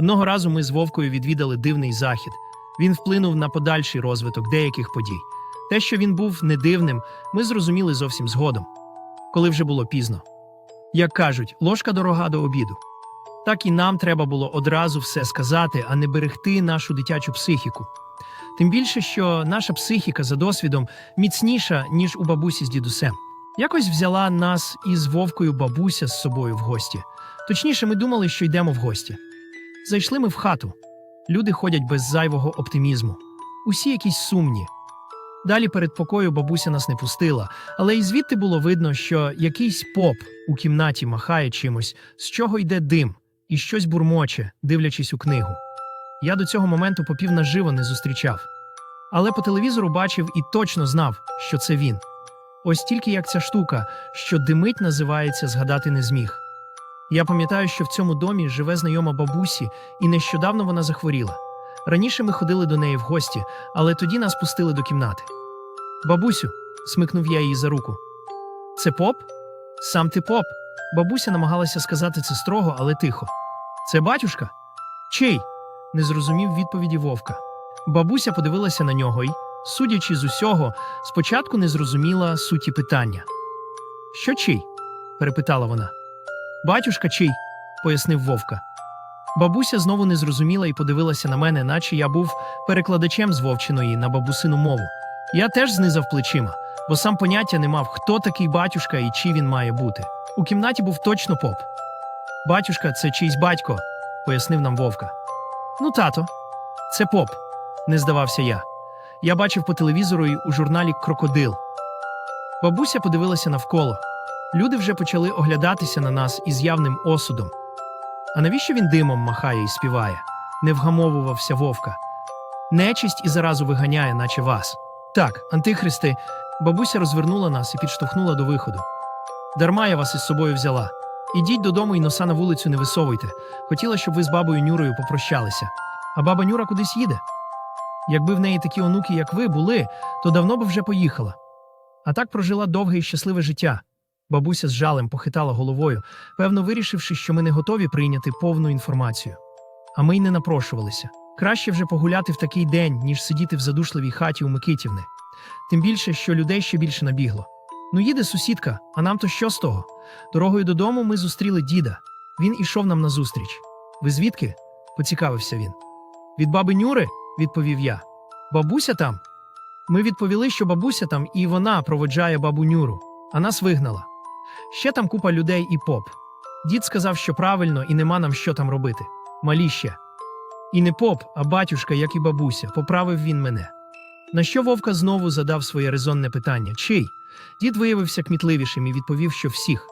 Одного разу ми з Вовкою відвідали дивний захід. Він вплинув на подальший розвиток деяких подій. Те, що він був не дивним, ми зрозуміли зовсім згодом, коли вже було пізно. Як кажуть, ложка дорога до обіду. Так і нам треба було одразу все сказати, а не берегти нашу дитячу психіку. Тим більше, що наша психіка за досвідом міцніша, ніж у бабусі з дідусем. Якось взяла нас із вовкою бабуся з собою в гості. Точніше, ми думали, що йдемо в гості. Зайшли ми в хату. Люди ходять без зайвого оптимізму. Усі якісь сумні. Далі перед покою бабуся нас не пустила, але і звідти було видно, що якийсь поп у кімнаті махає чимось, з чого йде дим, і щось бурмоче, дивлячись у книгу. Я до цього моменту попів наживо не зустрічав. Але по телевізору бачив і точно знав, що це він. Ось тільки як ця штука, що димить, називається, згадати не зміг. Я пам'ятаю, що в цьому домі живе знайома бабусі, і нещодавно вона захворіла. Раніше ми ходили до неї в гості, але тоді нас пустили до кімнати. Бабусю, смикнув я її за руку. Це поп? Сам ти поп. Бабуся намагалася сказати це строго, але тихо. Це батюшка? Чий? не зрозумів відповіді вовка. Бабуся подивилася на нього і, судячи з усього, спочатку не зрозуміла суті питання. Що чий? перепитала вона. Батюшка чий? пояснив вовка. Бабуся знову не зрозуміла і подивилася на мене, наче я був перекладачем з вовчиної на бабусину мову. Я теж знизав плечима, бо сам поняття не мав, хто такий батюшка і чий він має бути. У кімнаті був точно поп. Батюшка це чийсь батько, пояснив нам вовка. Ну, тато, це поп, не здавався я. Я бачив по телевізору і у журналі Крокодил. Бабуся подивилася навколо. Люди вже почали оглядатися на нас із явним осудом. А навіщо він димом махає і співає? Не вгамовувався вовка. Нечисть і заразу виганяє, наче вас. Так, антихристи, бабуся розвернула нас і підштовхнула до виходу. Дарма я вас із собою взяла. Ідіть додому і носа на вулицю не висовуйте. Хотіла, щоб ви з бабою Нюрою попрощалися. А баба Нюра кудись їде. Якби в неї такі онуки, як ви, були, то давно б вже поїхала. А так прожила довге і щасливе життя. Бабуся з жалем похитала головою, певно, вирішивши, що ми не готові прийняти повну інформацію. А ми й не напрошувалися. Краще вже погуляти в такий день, ніж сидіти в задушливій хаті у Микитівни. Тим більше, що людей ще більше набігло. Ну, їде сусідка, а нам то що з того? Дорогою додому ми зустріли діда. Він ішов нам назустріч. Ви звідки? поцікавився він. Від баби Нюри, відповів я. Бабуся там? Ми відповіли, що бабуся там, і вона проводжає бабу Нюру, а нас вигнала. Ще там купа людей і поп. Дід сказав, що правильно, і нема нам що там робити. Малі ще. І не поп, а батюшка, як і бабуся, поправив він мене. На що Вовка знову задав своє резонне питання: чий? Дід виявився кмітливішим і відповів, що всіх.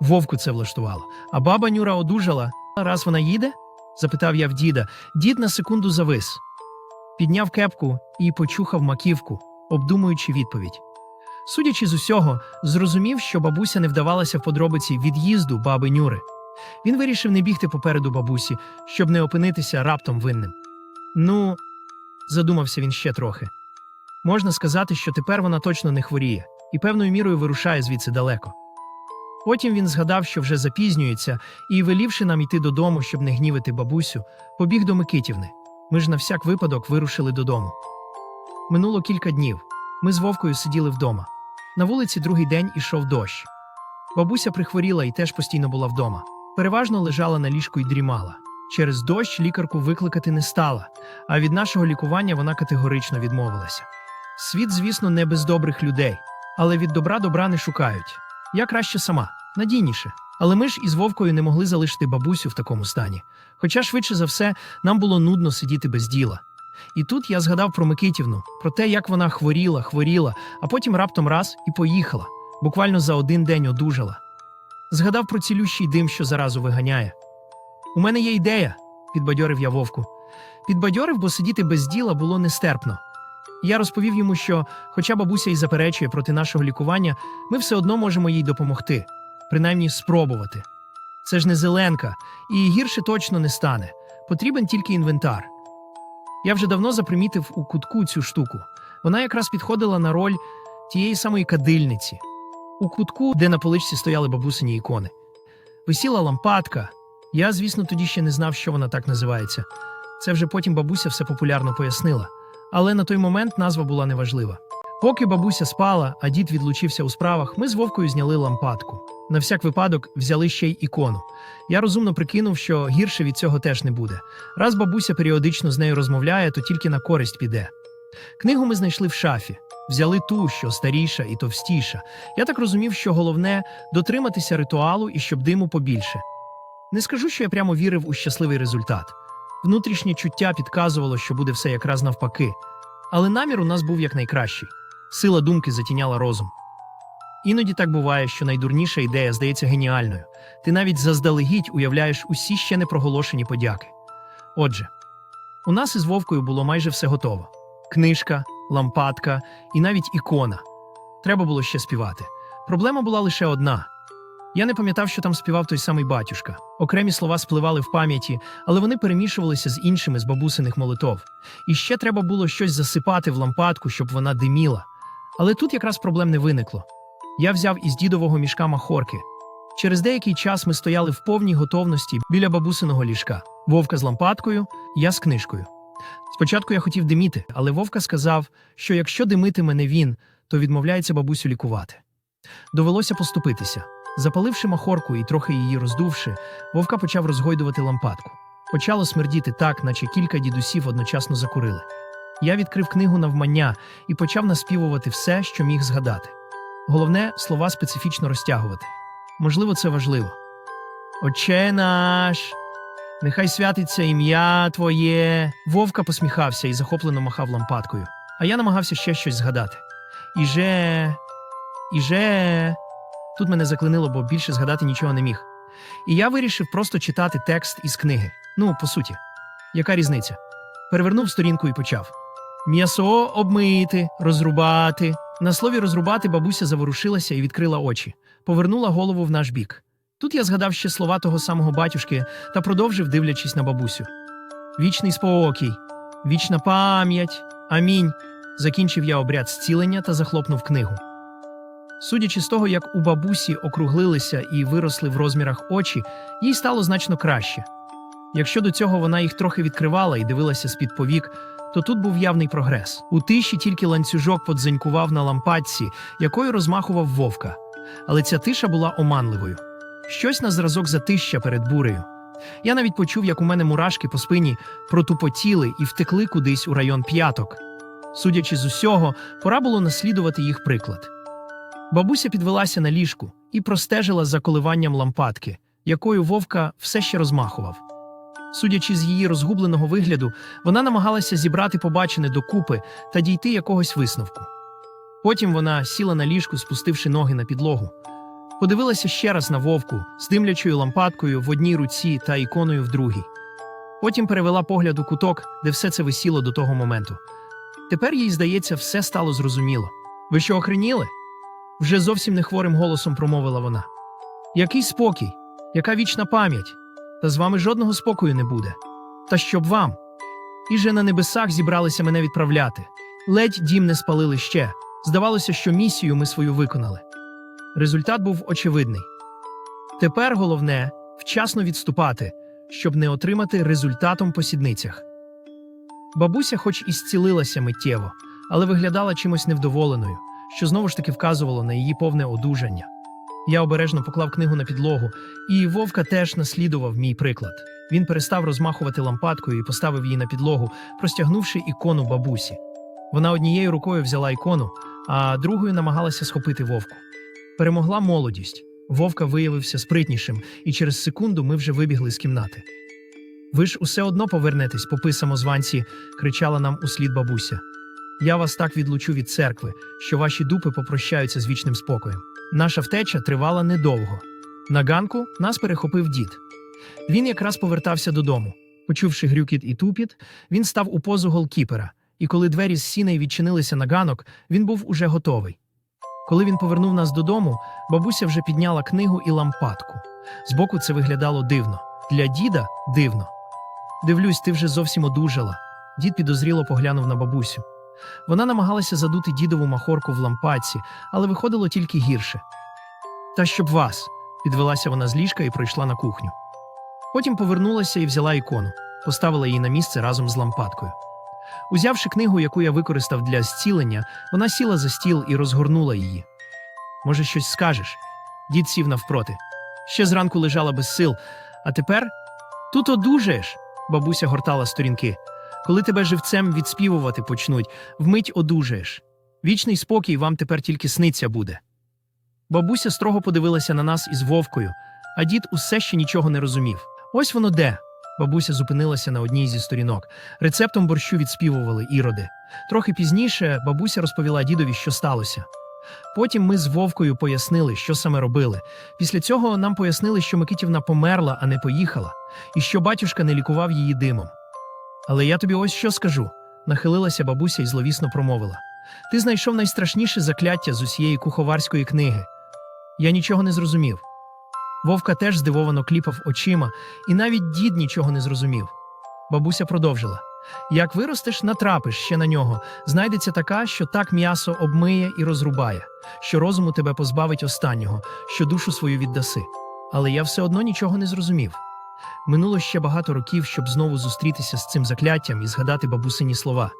Вовку це влаштувало. А баба Нюра одужала. Раз вона їде? запитав я в діда. Дід на секунду завис, підняв кепку і почухав маківку, обдумуючи відповідь. Судячи з усього, зрозумів, що бабуся не вдавалася в подробиці від'їзду баби Нюри. Він вирішив не бігти попереду бабусі, щоб не опинитися раптом винним. Ну, задумався він ще трохи. Можна сказати, що тепер вона точно не хворіє і певною мірою вирушає звідси далеко. Потім він згадав, що вже запізнюється, і, велівши нам йти додому, щоб не гнівити бабусю, побіг до Микитівни. Ми ж на всяк випадок вирушили додому. Минуло кілька днів. Ми з Вовкою сиділи вдома. На вулиці другий день ішов дощ. Бабуся прихворіла і теж постійно була вдома. Переважно лежала на ліжку і дрімала. Через дощ лікарку викликати не стала, а від нашого лікування вона категорично відмовилася. Світ, звісно, не без добрих людей, але від добра добра не шукають. Я краще сама, надійніше. Але ми ж із Вовкою не могли залишити бабусю в такому стані. Хоча, швидше за все, нам було нудно сидіти без діла. І тут я згадав про Микитівну, про те, як вона хворіла, хворіла, а потім раптом раз і поїхала, буквально за один день одужала. Згадав про цілющий дим, що заразу виганяє. У мене є ідея, підбадьорив я вовку. Підбадьорив, бо сидіти без діла було нестерпно. Я розповів йому, що, хоча бабуся і заперечує проти нашого лікування, ми все одно можемо їй допомогти, принаймні спробувати. Це ж не зеленка, і гірше точно не стане. Потрібен тільки інвентар. Я вже давно запримітив у кутку цю штуку. Вона якраз підходила на роль тієї самої кадильниці. У кутку, де на поличці стояли бабусині ікони. Висіла лампадка, Я, звісно, тоді ще не знав, що вона так називається. Це вже потім бабуся все популярно пояснила. Але на той момент назва була неважлива. Поки бабуся спала, а дід відлучився у справах, ми з Вовкою зняли лампадку. На всяк випадок взяли ще й ікону. Я розумно прикинув, що гірше від цього теж не буде. Раз бабуся періодично з нею розмовляє, то тільки на користь піде. Книгу ми знайшли в шафі, взяли ту, що старіша і товстіша. Я так розумів, що головне дотриматися ритуалу і щоб диму побільше. Не скажу, що я прямо вірив у щасливий результат. Внутрішнє чуття підказувало, що буде все якраз навпаки. Але намір у нас був якнайкращий. Сила думки затіняла розум. Іноді так буває, що найдурніша ідея здається геніальною. Ти навіть заздалегідь уявляєш усі ще не проголошені подяки. Отже, у нас із Вовкою було майже все готово: книжка, лампадка і навіть ікона. Треба було ще співати. Проблема була лише одна. Я не пам'ятав, що там співав той самий батюшка. Окремі слова спливали в пам'яті, але вони перемішувалися з іншими з бабусиних молитов. І ще треба було щось засипати в лампадку, щоб вона диміла. Але тут якраз проблем не виникло. Я взяв із дідового мішка махорки. Через деякий час ми стояли в повній готовності біля бабусиного ліжка. Вовка з лампадкою, я з книжкою. Спочатку я хотів диміти, але Вовка сказав, що якщо димитиме не він, то відмовляється бабусю лікувати. Довелося поступитися. Запаливши махорку і трохи її роздувши, Вовка почав розгойдувати лампадку. Почало смердіти так, наче кілька дідусів одночасно закурили. Я відкрив книгу навмання і почав наспівувати все, що міг згадати. Головне слова специфічно розтягувати. Можливо, це важливо. Отче наш, нехай святиться ім'я Твоє. Вовка посміхався і захоплено махав лампадкою, а я намагався ще щось згадати. Іже, іже. Тут мене заклинило, бо більше згадати нічого не міг. І я вирішив просто читати текст із книги. Ну, по суті, яка різниця? Перевернув сторінку і почав. М'ясо обмити, розрубати. На слові розрубати бабуся заворушилася і відкрила очі, повернула голову в наш бік. Тут я згадав ще слова того самого батюшки та продовжив, дивлячись на бабусю. Вічний спокій, вічна пам'ять, амінь. Закінчив я обряд зцілення та захлопнув книгу. Судячи з того, як у бабусі округлилися і виросли в розмірах очі, їй стало значно краще. Якщо до цього вона їх трохи відкривала і дивилася з-під повік, то тут був явний прогрес. У тиші тільки ланцюжок подзенькував на лампадці, якою розмахував вовка. Але ця тиша була оманливою. Щось на зразок затища перед бурею. Я навіть почув, як у мене мурашки по спині протупотіли і втекли кудись у район п'яток. Судячи з усього, пора було наслідувати їх приклад. Бабуся підвелася на ліжку і простежила за коливанням лампадки, якою вовка все ще розмахував. Судячи з її розгубленого вигляду, вона намагалася зібрати побачене докупи та дійти якогось висновку. Потім вона сіла на ліжку, спустивши ноги на підлогу. Подивилася ще раз на вовку з димлячою лампадкою в одній руці та іконою в другій. Потім перевела погляд у куток, де все це висіло до того моменту. Тепер їй, здається, все стало зрозуміло. Ви що охреніли? Вже зовсім не хворим голосом промовила вона. Який спокій, яка вічна пам'ять, та з вами жодного спокою не буде. Та щоб вам. І же на небесах зібралися мене відправляти. Ледь дім не спалили ще. Здавалося, що місію ми свою виконали. Результат був очевидний. Тепер головне вчасно відступати, щоб не отримати результатом по сідницях. Бабуся, хоч і зцілилася миттєво, але виглядала чимось невдоволеною, що знову ж таки вказувало на її повне одужання. Я обережно поклав книгу на підлогу, і вовка теж наслідував мій приклад. Він перестав розмахувати лампадкою і поставив її на підлогу, простягнувши ікону бабусі. Вона однією рукою взяла ікону, а другою намагалася схопити вовку. Перемогла молодість. Вовка виявився спритнішим, і через секунду ми вже вибігли з кімнати. Ви ж усе одно повернетесь, попи самозванці, кричала нам услід бабуся. Я вас так відлучу від церкви, що ваші дупи попрощаються з вічним спокоєм. Наша втеча тривала недовго. На ганку нас перехопив дід. Він якраз повертався додому. Почувши грюкіт і тупіт, він став у позу голкіпера, і коли двері з сіней відчинилися на ганок, він був уже готовий. Коли він повернув нас додому, бабуся вже підняла книгу і лампадку. Збоку це виглядало дивно. Для діда дивно. Дивлюсь, ти вже зовсім одужала. Дід підозріло поглянув на бабусю. Вона намагалася задути дідову махорку в лампадці, але виходило тільки гірше. Та щоб вас, підвелася вона з ліжка і пройшла на кухню. Потім повернулася і взяла ікону, поставила її на місце разом з лампадкою. Узявши книгу, яку я використав для зцілення, вона сіла за стіл і розгорнула її. Може, щось скажеш? Дід сів навпроти. Ще зранку лежала без сил, а тепер тут одужаєш. Бабуся гортала сторінки. Коли тебе живцем відспівувати почнуть, вмить одужаєш. Вічний спокій вам тепер тільки сниться буде. Бабуся строго подивилася на нас із вовкою, а дід усе ще нічого не розумів. Ось воно де. Бабуся зупинилася на одній зі сторінок. Рецептом борщу відспівували іроди. Трохи пізніше бабуся розповіла дідові, що сталося. Потім ми з Вовкою пояснили, що саме робили. Після цього нам пояснили, що Микитівна померла, а не поїхала, і що батюшка не лікував її димом. Але я тобі ось що скажу, нахилилася бабуся і зловісно промовила. Ти знайшов найстрашніше закляття з усієї куховарської книги. Я нічого не зрозумів. Вовка теж здивовано кліпав очима, і навіть дід нічого не зрозумів. Бабуся продовжила. Як виростеш, натрапиш ще на нього, знайдеться така, що так м'ясо обмиє і розрубає, що розуму тебе позбавить останнього, що душу свою віддаси. Але я все одно нічого не зрозумів. Минуло ще багато років, щоб знову зустрітися з цим закляттям і згадати бабусині слова.